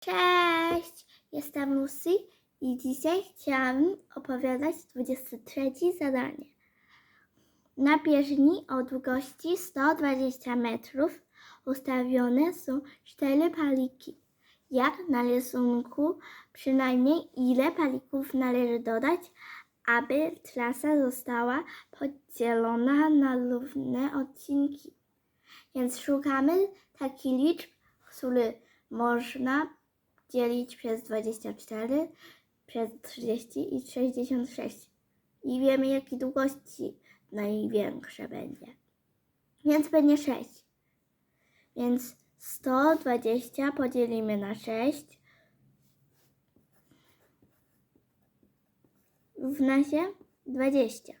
Cześć, jestem Lucy i dzisiaj chciałam opowiadać 23 zadanie. Na bieżni o długości 120 metrów ustawione są cztery paliki. Jak na rysunku, przynajmniej ile palików należy dodać, aby trasa została podzielona na równe odcinki. Więc szukamy takich liczb, które można dzielić przez 24, przez 30 i 66. I wiemy, jakie długości największe będzie. Więc będzie 6. Więc 120 podzielimy na 6. Równa się 20.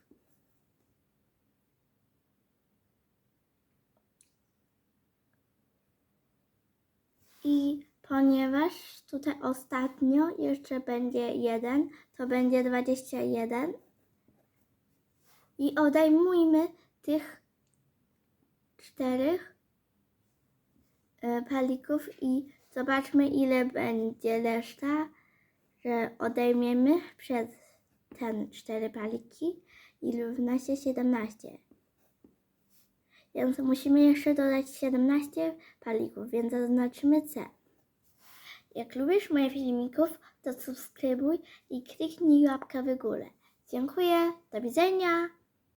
I ponieważ tutaj ostatnio jeszcze będzie 1, to będzie 21. I odejmujmy tych czterech e, palików i zobaczmy ile będzie reszta, że odejmiemy przez ten cztery paliki i równa się 17. Więc musimy jeszcze dodać 17 palików, więc zaznaczymy C. Jak lubisz moje filmików, to subskrybuj i kliknij łapkę w górę. Dziękuję, do widzenia!